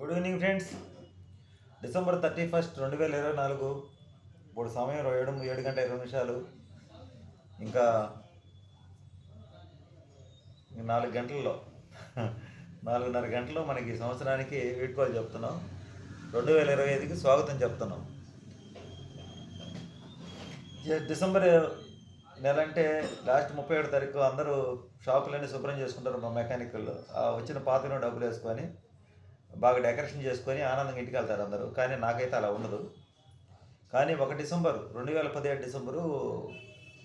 Good evening friends December thirty first రెండు వేల ఇరవై నాలుగు. ఇప్పుడు సమయం ఏడు ఏడు గంట ఇరవై నిమిషాలు. ఇంకా నాలుగు గంటల్లో నాలుగున్నర గంటలు మనకి ఈ సంవత్సరానికి వీడ్కోలు చెప్తున్నాం. రెండు వేల ఇరవై ఐదుకి స్వాగతం చెప్తున్నాం. డిసెంబర్ నెల అంటే లాస్ట్ ముప్పై ఏడు తారీఖు అందరూ షాపులన్నీ శుభ్రం చేసుకుంటారు మా మెకానికల్. ఆ వచ్చిన పాతలో డబ్బులు వేసుకొని బాగా డెకరేషన్ చేసుకొని ఆనందంగా ఇంటికి వెళ్తారు అందరూ. కానీ నాకైతే అలా ఉండదు. కానీ ఒక డిసెంబర్ రెండు వేల పదిహేడు డిసెంబరు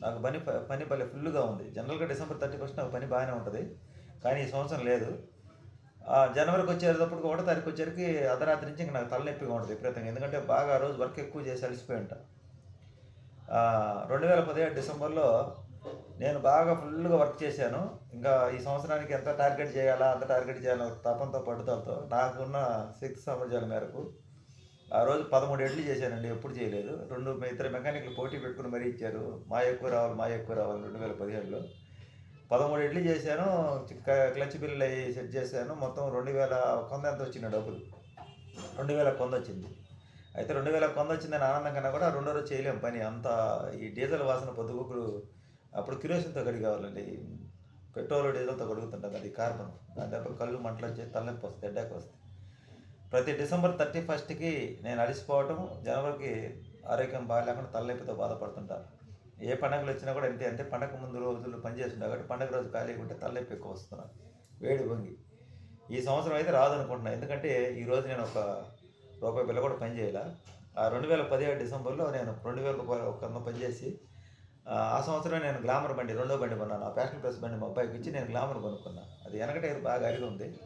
నాకు పని పని భలే ఫుల్గా ఉంది. జనరల్గా డిసెంబర్ థర్టీ ఫస్ట్ నాకు పని బాగానే ఉంటుంది. కానీ ఈ సంవత్సరం లేదు. జనవరికి వచ్చేటప్పుడు ఒకటో తారీఖు వచ్చేసరికి అర్ధరాత్రి నుంచి ఇంకా నాకు తలనొప్పిగా ఉంటుంది విపరీతంగా. ఎందుకంటే బాగా ఆ రోజు వర్క్ ఎక్కువ చేసి అలసిపోయి ఉంటా. రెండు వేల పదిహేడు డిసెంబర్లో నేను బాగా ఫుల్గా వర్క్ చేశాను. ఇంకా ఈ సంవత్సరానికి ఎంత టార్గెట్ చేయాలా అంత టార్గెట్ చేయాలో తపంతో పట్టుదలతో నాకున్న శక్తి సామర్థ్యాల మేరకు ఆ రోజు పదమూడు ఎడ్లు చేశానండి ఎప్పుడు చేయలేదు. రెండు ఇద్దరు మెకానిక్లు పోటీ పెట్టుకుని మరీ ఇచ్చారు. మా ఎక్కువ రావాలి మా ఎక్కువ రావాలి రెండు వేల పదిహేడులో. పదమూడు ఇడ్లీ చేశాను క- క్లచ్ బిల్లు అవి సెట్ చేశాను. మొత్తం రెండు వేల కొంద ఎంత వచ్చింది డబ్బులు. రెండు వేల కొంద వచ్చింది. అయితే రెండు వేల కొంద వచ్చిందని ఆనందం కన్నా కూడా రెండో రోజు చేయలేం పని. అంత ఈ డీజిల్ వాసన పొద్దుగుకులు అప్పుడు కిరోసిన్తో కడిగి కావాలండి. పెట్రోల్ డీజిల్తో కడుగుతుంటాం అది కార్బన్ దాని దగ్గర కళ్ళు మంటలు వచ్చి తలనొప్పి వస్తుంది హెడ్డాక్ వస్తుంది ప్రతి డిసెంబర్ థర్టీ ఫస్ట్కి నేను అలసిపోవటం జనవరికి ఆరోగ్యం బాగాలేకుండా తలనొప్పితో బాధపడుతుంటాను ఏ పండగలు వచ్చినా కూడా ఏంటి అంటే పండగ ముందు రోజులు పనిచేస్తుంటా కాబట్టి పండగ రోజు ఖాళీగా ఉంటే తలనొప్పి ఎక్కువ వస్తున్నాను వేడి వంగి ఈ సంవత్సరం అయితే రాదు అనుకుంటున్నాను ఎందుకంటే ఈరోజు నేను ఒక రూపాయి బిల్ల కూడా పనిచేయాల ఆ రెండు వేల పదిహేడు డిసెంబర్లో నేను రెండు వేల రూపాయలు ఒక పనిచేసి ఆ సంవత్సరం నేను గ్లామర్ బండి రెండో బండి కొన్నాను. ఆ ప్యాషన్ ప్లస్ బండి మా అబ్బాయికి ఇచ్చి నేను గ్లామర్ కొనుక్కున్నాను అది వెనకటే బాగా అరిగి ఉంది.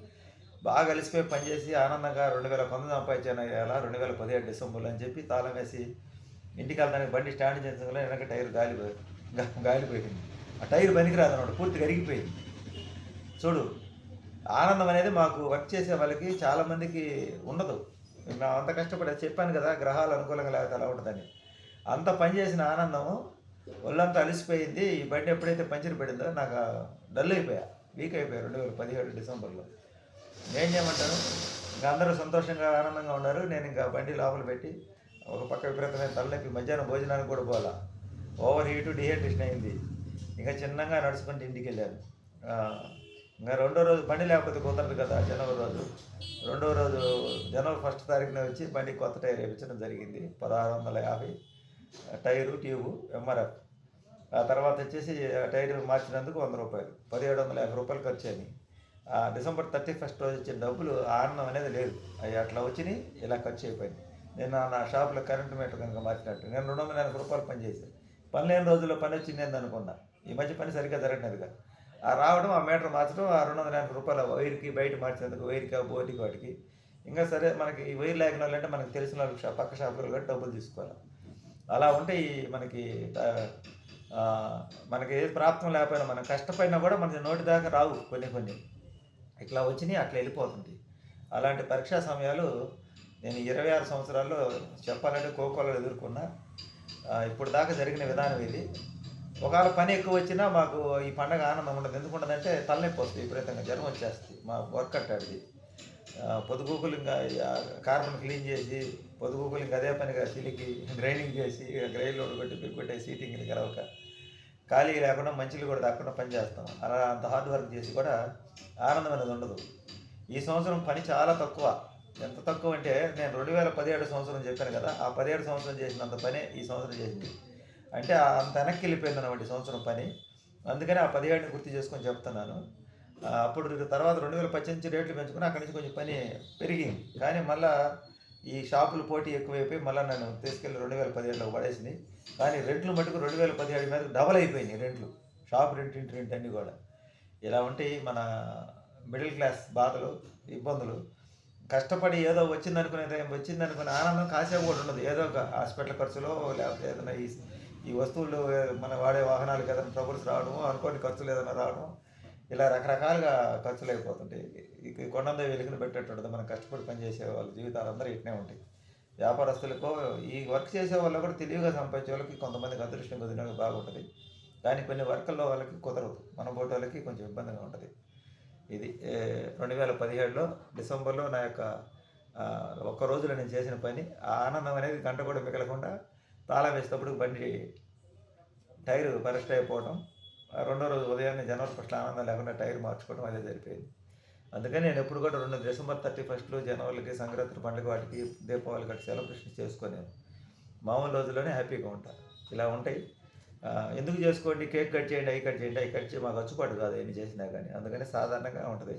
బాగా అలిసిపోయి పనిచేసి ఆనందంగా రెండు వేల పంతొమ్మిది సంపాదించాను అలా రెండు వేల పదిహేడు డిసెంబర్లో అని చెప్పి తాళం వేసి ఇంటికి వెళ్తానికి బండి స్టాండ్ చేసిన వెనక టైర్ గాలి గాలిపోయింది. ఆ టైర్ పనికిరాదు అనమాట పూర్తిగా అరిగిపోయింది. చూడు ఆనందం అనేది మాకు వర్క్ చేసే వాళ్ళకి చాలామందికి ఉండదు. నా అంత కష్టపడి చెప్పాను కదా గ్రహాలు అనుకూలంగా లేకపోతే అలా ఉంటుందని. అంత పని చేసిన ఆనందము ఒళ్ళంతా అలసిపోయింది. ఈ బండి ఎప్పుడైతే పంచర్ పడిందో నాకు డల్ అయిపోయా. వీక్ అయిపోయా రెండు వేల పదిహేడు డిసెంబర్లో. నేను చేయమంటాను? ఇంకా అందరూ సంతోషంగా ఆనందంగా ఉన్నారు. నేను ఇంకా బండి లోపల పెట్టి ఒక పక్క విపరీతమైన తలనొప్పి. మధ్యాహ్నం భోజనానికి కూడా పోలా ఓవర్ హీటు డిహైడ్రేషన్ అయింది. ఇంకా చిన్నగా నడుచుకుంటూ ఇంటికి వెళ్ళాను ఇంకా రెండో రోజు బండి లేకపోతే కుదరదు కదా జనవరి రోజు. రెండో రోజు జనవరి ఫస్ట్ తారీఖున వచ్చి బండి కొత్త టైర్ వేయించడం జరిగింది. పదహారు వందల యాభై. Tyre tube MRF. ఆ తర్వాత వచ్చేసి టైర్ మార్చినందుకు వంద రూపాయలు. పదిహేడు వందల యాభై రూపాయలు ఖర్చు అయింది ఆ డిసెంబర్ థర్టీ ఫస్ట్ రోజు వచ్చిన డబ్బులు ఆనందం అనేది లేదు. అవి అట్లా వచ్చినాయి ఇలా ఖర్చు అయిపోయింది. నేను నా- షాప్లో కరెంట్ మీటర్ కనుక మార్చినట్టు. నేను రెండు వందల ఎనభై రూపాయలు పని చేశాను. పని లేని రోజుల్లో పని వచ్చింది అని అనుకున్నా. ఈ మధ్య పని సరిగ్గా జరగట్లేదుగా ఆ రావడం ఆ మీటర్ మార్చడం ఆ రెండు వందల ఎనభై రూపాయలు వైర్కి బయట మార్చినందుకు వైర్కి ఆ బోర్డుకి వాటికి. ఇంకా సరే మనకి ఈ వైర్ లేకుండా వాళ్ళంటే మనకి తెలిసిన వాళ్ళకి పక్క షాపులో కూడా డబ్బులు తీసుకోవాలి. అలా ఉంటే ఈ మనకి మనకి ఏ ప్రాప్తం లేకపోయినా మనం కష్టపడినా కూడా మనకి నోటి దాకా రావు కొన్ని కొన్ని. ఇట్లా వచ్చినాయి అట్లా వెళ్ళిపోతుంది. అలాంటి పరీక్షా సమయాలు నేను ఇరవై ఆరు సంవత్సరాల్లో చెప్పాలంటే కోకోలో ఎదుర్కొన్నా. ఇప్పుడు దాకా జరిగిన విధానం ఇది. ఒకవేళ పని ఎక్కువ వచ్చినా మాకు ఈ పండగ ఆనందం ఉండదు. ఎందుకు ఉండదంటే తలనొప్పి వస్తుంది విపరీతంగా జ్వరం వచ్చేస్తుంది. మా వర్క్ అట్టాడిది పొదుగుకులు ఇంకా కార్బన్ క్లీన్ చేసి పొదుగుకులు ఇంకా అదే పనిగా సిలికి గ్రైండింగ్ చేసి గ్రైండ్లో పెట్టి పెట్టుకుంటే సీటింగ్ గెలవక ఖాళీ లేకుండా మంచిలు కూడా దాక్కుండా పని చేస్తాం. అలా అంత హార్డ్ వర్క్ చేసి కూడా ఆనందం అనేది ఉండదు. ఈ సంవత్సరం పని చాలా తక్కువ. ఎంత తక్కువ అంటే నేను రెండు వేల పదిహేడు సంవత్సరం చెప్పాను కదా ఆ పదిహేడు సంవత్సరం చేసినంత పనే ఈ సంవత్సరం చేసింది. అంటే అంత వెనక్కి వెళ్ళిపోయింది అన్నమాట సంవత్సరం పని. అందుకని ఆ పదిహేడుని గుర్తు చేసుకొని చెప్తున్నాను. అప్పుడు తర్వాత రెండు వేల పద్దెనిమిది రేట్లు పెంచుకుని అక్కడి నుంచి కొంచెం పని పెరిగింది. కానీ మళ్ళా ఈ షాపులు పోటీ ఎక్కువైపోయి మళ్ళీ నన్ను తీసుకెళ్ళి రెండు వేల పదిహేడులో పడేసింది. కానీ రెంట్లు మటుకు రెండు వేల పదిహేడు మీద డబల్ అయిపోయినాయి రెంట్లు. షాప్ రెంట్ ఇంటి రెంట్ అన్నీ కూడా. ఇలా ఉంటాయి మన మిడిల్ క్లాస్ బాధలు ఇబ్బందులు. కష్టపడి ఏదో వచ్చింది టైం వచ్చిందనుకునే ఆనందం కాసేపు కూడా ఉండదు. ఏదో ఒక హాస్పిటల్ ఖర్చులో లేకపోతే ఏదైనా ఈ ఈ వస్తువులు మన వాడే వాహనాలకు ఏదైనా ట్రబుల్స్ రావడము అనుకోని ఖర్చులు ఏదైనా రావడం ఇలా రకరకాలుగా ఖర్చులు అయిపోతుంటాయి ఇక కొండంద వెలుగులు పెట్టేటట్టు మనం కష్టపడి పనిచేసే వాళ్ళ జీవితాలు అందరూ ఇట్నే ఉంటాయి. వ్యాపారస్తులకు ఈ వర్క్ చేసే వాళ్ళు కూడా తెలివిగా సంపాదించే వాళ్ళకి కొంతమందికి అదృష్టం కుదిరిన బాగుంటుంది. కానీ కొన్ని వర్కల్లో వాళ్ళకి కుదరదు. మన పోటీ వాళ్ళకి కొంచెం ఇబ్బందిగా ఉంటుంది. ఇది రెండు వేల పదిహేడులో డిసెంబర్లో నా యొక్క ఒక్క రోజులో నేను చేసిన పని ఆ ఆనందం అనేది గంట కూడా మిగలకుండా తాళం వేసేటప్పుడు బండి టైర్ బరస్ట్ అయిపోవడం రెండో రోజు ఉదయాన్నే జనవరి ఫస్ట్ ఆనందం లేకుండా టైర్ మార్చుకోవడం అదే జరిపోయింది అందుకని నేను ఎప్పుడు కూడా రెండు డిసెంబర్ థర్టీ ఫస్ట్లో జనవరికి సంక్రాంతి పండుగ వాటికి దీపావళి గట్టి సెలబ్రేషన్ చేసుకొని మామూలు రోజుల్లోనే హ్యాపీగా ఉంటాను ఇలా ఉంటాయి. ఎందుకు చేసుకోండి? కేక్ కట్ చేయండి అవి కట్ చేయండి అవి కట్ చేయి మాకు వచ్చుపాటు కాదు ఎన్ని చేసినా కానీ. అందుకని సాధారణంగా ఉంటుంది.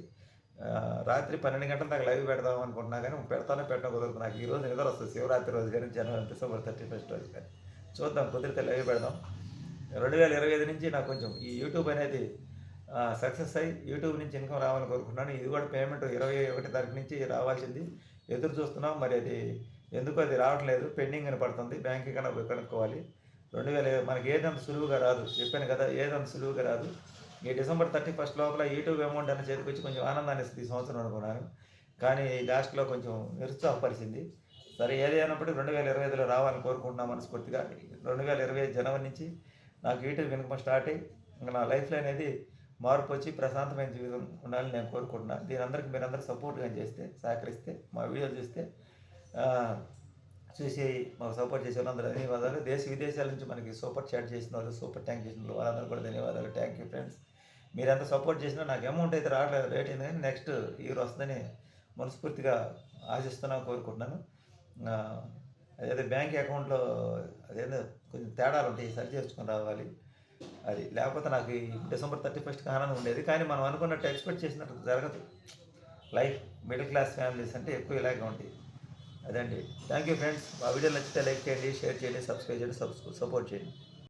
రాత్రి పన్నెండు గంటల దాకా లైవ్ పెడదాం అనుకుంటున్నా కానీ పెడతానో పెట్టడం కుదరదు. నాకు ఈ రోజు నిద్ర వస్తుంది. శివరాత్రి రోజు కానీ జనవరి డిసెంబర్ థర్టీ ఫస్ట్ రోజు కానీ. చూద్దాం కుదిరితే లైవ్ పెడదాం. రెండు వేల ఇరవై ఐదు నుంచి నాకు కొంచెం ఈ యూట్యూబ్ అనేది సక్సెస్ అయ్యి యూట్యూబ్ నుంచి ఇన్కమ్ రావాలని కోరుకుంటున్నాను. ఇది కూడా పేమెంట్ ఇరవై ఒకటి తారీఖు నుంచి రావాల్సింది. ఎదురు చూస్తున్నాం. మరి అది ఎందుకు అది రావట్లేదు. పెండింగ్ అని పడుతుంది. బ్యాంక్కి కన్నా కనుక్కోవాలి. రెండు వేల మనకి ఏదంత సులువుగా రాదు. చెప్పాను కదా ఏదంత సులువుగా రాదు. ఈ డిసెంబర్ థర్టీ ఫస్ట్ లోపల యూట్యూబ్ అమౌంట్ అనేది చేతికొచ్చి కొంచెం ఆనందాన్ని ఇస్తుంది ఈ సంవత్సరం అనుకున్నాను. కానీ లాస్ట్లో కొంచెం నిరుత్సాహపరిచింది సరే ఏదైనప్పటికీ రెండు వేల ఇరవై ఐదులో రావాలని కోరుకుంటున్నాం మనస్ఫూర్తిగా. రెండు వేల ఇరవై ఐదు జనవరి నుంచి నాకు యూట్యూబ్ వినకం స్టార్ట్ అయ్యి ఇంకా నా లైఫ్లో అనేది మార్పు వచ్చి ప్రశాంతమైన జీవితం ఉండాలని నేను కోరుకుంటున్నాను దీని అందరికీ మీరందరూ సపోర్ట్గా చేస్తే సహకరిస్తే మా వీడియోలు చూస్తే చూసి మాకు సపోర్ట్ చేసే వాళ్ళందరూ ధన్యవాదాలు. దేశ విదేశాల నుంచి మనకి సూపర్ చాట్ చేసిన వాళ్ళు సూపర్ ట్యాంక్ చేసిన వాళ్ళు వాళ్ళందరూ కూడా ధన్యవాదాలు. థ్యాంక్ యూ ఫ్రెండ్స్ మీరంతా సపోర్ట్ చేసినా నాకు అమౌంట్ అయితే రావట్లేదు. రేట్ అయింది కానీ నెక్స్ట్ ఇయర్ వస్తుందని మనస్ఫూర్తిగా ఆశిస్తున్నాను కోరుకుంటున్నాను. అదే బ్యాంక్ అకౌంట్లో అదేదో కొంచెం తేడాలు ఉంటాయి సరి చేసుకుని రావాలి. అది లేకపోతే నాకు ఈ డిసెంబర్ థర్టీ ఫస్ట్కి ఆనందం ఉండేది. కానీ మనం అనుకున్నట్టు ఎక్స్పెక్ట్ చేసినట్టు జరగదు. లైఫ్ మిడిల్ క్లాస్ ఫ్యామిలీస్ అంటే ఎక్కువ ఇలాగే ఉంటాయి. అదండి. Thank you friends. మా వీడియో నచ్చితే లైక్ చేయండి షేర్ చేయండి సబ్స్క్రైబ్ చేయండి సపోర్ట్ చేయండి.